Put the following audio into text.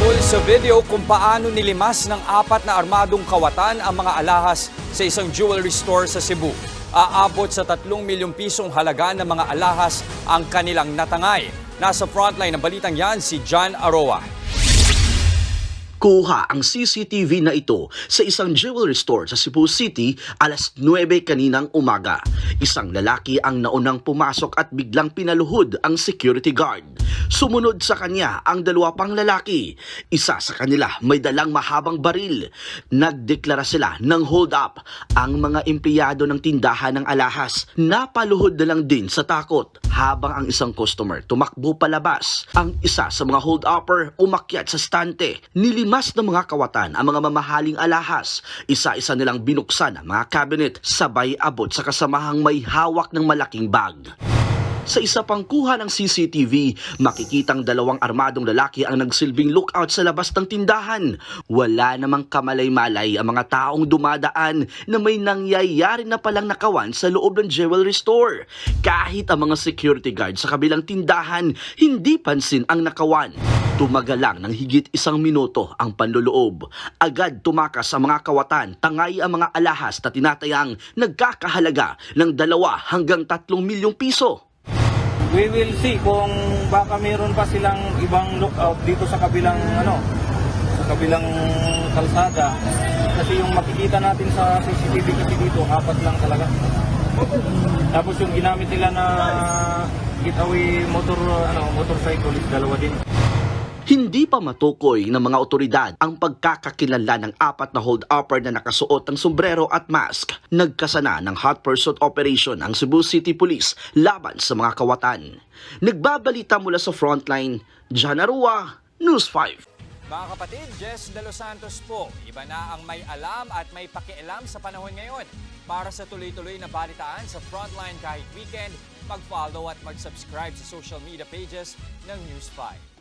Tungkol sa video kung paano nilimas ng apat na armadong kawatan ang mga alahas sa isang jewelry store sa Cebu. Aabot sa 3 milyong pisong halaga ng mga alahas ang kanilang natangay. Nasa frontline ng balitang yan si John Aroa. Kuha ang CCTV na ito sa isang jewelry store sa Cebu City alas 9 kaninang umaga. Isang lalaki ang naunang pumasok at biglang pinaluhod ang security guard. Sumunod sa kanya ang dalawa pang lalaki. Isa sa kanila may dalang mahabang baril. Nagdeklara sila ng hold up. Ang mga empleyado ng tindahan ng alahas napaluhod na lang din sa takot habang ang isang customer tumakbo palabas. Ang isa sa mga hold-upper umakyat sa stante. Nilimas ng mga kawatan ang mga mamahaling alahas. Isa-isa nilang binuksan ang mga cabinet sabay abot sa kasamahang may hawak ng malaking bag. Sa isa pang kuha ng CCTV, makikitang dalawang armadong lalaki ang nagsilbing lookout sa labas ng tindahan. Wala namang kamalay-malay ang mga taong dumadaan na may nangyayari na palang nakawan sa loob ng jewelry store. Kahit ang mga security guard sa kabilang tindahan, hindi pansin ang nakawan. Tumagal lang ng higit isang minuto ang panluloob. Agad tumakas ang mga kawatan, tangay ang mga alahas na tinatayang nagkakahalaga ng dalawa hanggang tatlong milyong piso. We will see kung baka meron pa silang ibang lookout dito sa kabilang ano, sa kabilang kalsada. Kasi yung makikita natin sa CCTV kasi dito, apat lang talaga. Tapos yung ginamit nila na getaway motor ano, motorcycle is dalawa din. Hindi pa matukoy ng mga otoridad ang pagkakakilala ng apat na hold-upper na nakasuot ng sombrero at mask. Nagkasana ng hot pursuit operation ang Cebu City Police laban sa mga kawatan. Nagbabalita mula sa frontline, John Arua, News 5. Mga kapatid, Jess De Los Santos po. Iba na ang may alam at may pakialam sa panahon ngayon. Para sa tuloy-tuloy na balitaan sa Frontline kahit weekend, mag-follow at mag-subscribe sa social media pages ng News 5.